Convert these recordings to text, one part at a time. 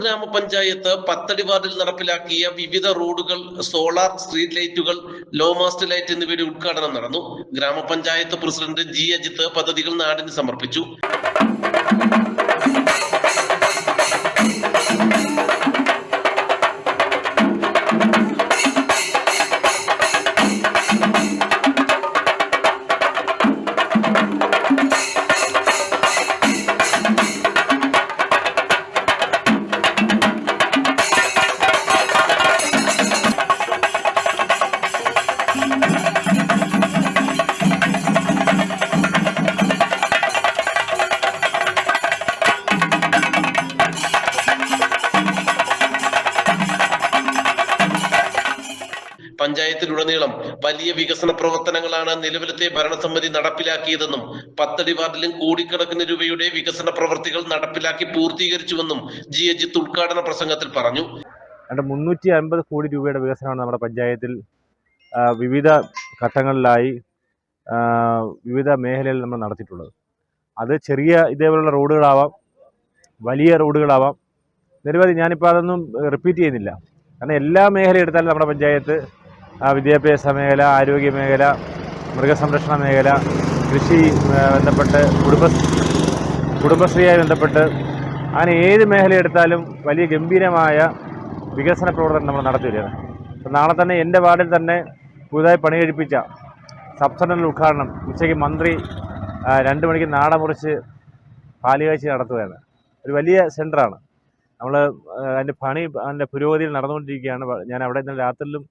ഗ്രാമപഞ്ചായത്ത് പത്തടി വാർഡിൽ നടപ്പിലാക്കിയ വിവിധ റോഡുകൾ സോളാർ സ്ട്രീറ്റ് ലൈറ്റുകൾ ലോ മാസ്റ്റ് ലൈറ്റ് എന്നിവയുടെ ഉദ്ഘാടനം നടന്നു. ഗ്രാമപഞ്ചായത്ത് പ്രസിഡന്റ് ജി. അജിത്ത് പദ്ധതികൾ നാടിന് സമർപ്പിച്ചു. പഞ്ചായത്തിലുടനീളം വലിയ വികസന പ്രവർത്തനങ്ങളാണ് നിലവിലത്തെ ഭരണസമിതി നടപ്പിലാക്കിയതെന്നും പത്തടി വാർഡിലും കോടിക്കണക്കിന് രൂപയുടെ വികസന പ്രവർത്തികൾ നടപ്പിലാക്കി പൂർത്തീകരിച്ചുവെന്നും ജി അജിത്ത് ഉദ്ഘാടന പ്രസംഗത്തിൽ പറഞ്ഞു. മുന്നൂറ്റി അൻപത് കോടി രൂപയുടെ വികസനമാണ് നമ്മുടെ പഞ്ചായത്തിൽ വിവിധ ഘട്ടങ്ങളിലായി വിവിധ മേഖലയിൽ നമ്മൾ നടത്തിയിട്ടുള്ളത്. അത് ചെറിയ ഇതേപോലുള്ള റോഡുകളാവാം വലിയ റോഡുകളാവാം. നിരവധി ഞാനിപ്പോൾ അതൊന്നും റിപ്പീറ്റ് ചെയ്യുന്നില്ല. കാരണം എല്ലാ മേഖല എടുത്താലും നമ്മുടെ പഞ്ചായത്ത് വിദ്യാഭ്യാസ മേഖല ആരോഗ്യ മേഖല മൃഗസംരക്ഷണ മേഖല കൃഷി ബന്ധപ്പെട്ട് കുടുംബ കുടുംബശ്രീയായി ബന്ധപ്പെട്ട് അങ്ങനെ ഏത് മേഖല എടുത്താലും വലിയ ഗംഭീരമായ വികസന പ്രവർത്തനം നമ്മൾ നടത്തി വരികയാണ്. അപ്പം നാളെ തന്നെ എന്റെ വാർഡിൽ തന്നെ പുതുതായി പണി കഴിപ്പിച്ച സബ് സെന്ററിന്റെ ഉദ്ഘാടനം ഉച്ചയ്ക്ക് മന്ത്രി രണ്ട് മണിക്ക് നാട മുറിച്ച് പാലുകാഴ്ച നടത്തുകയാണ്. ഒരു വലിയ സെന്ററാണ് നമ്മൾ അതിന്റെ പണി അതിന്റെ പുരോഗതിയിൽ നടന്നുകൊണ്ടിരിക്കുകയാണ്. ഞാൻ അവിടെ ഇന്നലെ രാത്രിയിലും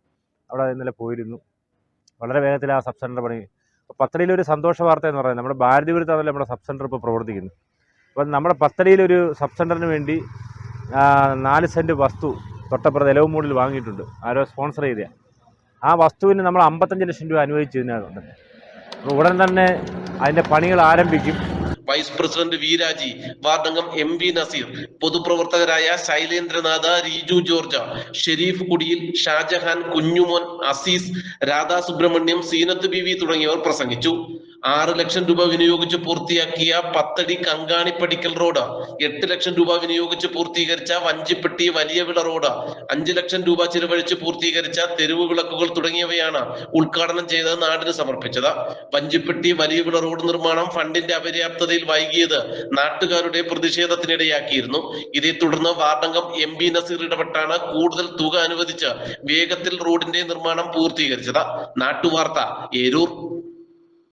അവിടെ ഇന്നലെ പോയിരുന്നു. വളരെ വേഗത്തിൽ ആ സബ് സെന്റർ പണി പത്തടിയിൽ ഒരു സന്തോഷ വാർത്ത എന്ന് പറയുന്നത് നമ്മുടെ ഭാരതീപുരത്താണല്ലോ നമ്മുടെ സബ് സെന്റർ ഇപ്പോൾ പ്രവർത്തിക്കുന്നത് അപ്പോൾ നമ്മുടെ പത്തടിയിലൊരു സബ് സെന്ററിന് വേണ്ടി നാല് സെന്റ് വസ്തു തൊട്ടപ്പുറത്ത് എലവുമൂടിൽ വാങ്ങിയിട്ടുണ്ട്. ആരോ സ്പോൺസർ ചെയ്ത ആ വസ്തുവിന് നമ്മൾ അമ്പത്തഞ്ച് ലക്ഷം രൂപ അനുവദിച്ചതിനകത്ത് അപ്പോൾ ഉടൻ തന്നെ അതിന്റെ പണികൾ ആരംഭിക്കും. വൈസ് പ്രസിഡന്റ് വീരാജി വാർഡംഗം എം വി നസീർ പൊതുപ്രവർത്തകരായ ശൈലേന്ദ്രനാഥ രീജു ജോർജ ഷെരീഫ് കുടിയിൽ ഷാജഹാൻ കുഞ്ഞുമോൻ അസീസ് രാധാ സുബ്രഹ്മണ്യം സീനത്ത് ബി തുടങ്ങിയവർ പ്രസംഗിച്ചു. ആറ് ലക്ഷം രൂപ വിനിയോഗിച്ച് പൂർത്തിയാക്കിയ പത്തടി കങ്കാണിപ്പടിക്കൽ റോഡ്. എട്ട് ലക്ഷം രൂപ വിനിയോഗിച്ച് പൂർത്തീകരിച്ച വഞ്ചിപ്പെട്ടി വലിയ വിള റോഡ്. അഞ്ചു ലക്ഷം രൂപ ചിലവഴിച്ച് പൂർത്തീകരിച്ച തെരുവ് വിളക്കുകൾ തുടങ്ങിയവയാണ് ഉദ്ഘാടനം ചെയ്ത് നാടിന് സമർപ്പിച്ചത്. വഞ്ചിപ്പെട്ടി വലിയ വിള റോഡ് നിർമ്മാണം ഫണ്ടിന്റെ അപര്യാപ്തതയിൽ വൈകിയത് നാട്ടുകാരുടെ പ്രതിഷേധത്തിനിടയാക്കിയിരുന്നു. ഇതേ തുടർന്ന് വാർഡംഗം എം ബി നസീർ ഇടപെട്ടാണ് കൂടുതൽ തുക അനുവദിച്ച് വേഗത്തിൽ റോഡിന്റെ നിർമ്മാണം പൂർത്തീകരിച്ചത്. നാട്ടുവാർത്ത ഏരൂർ.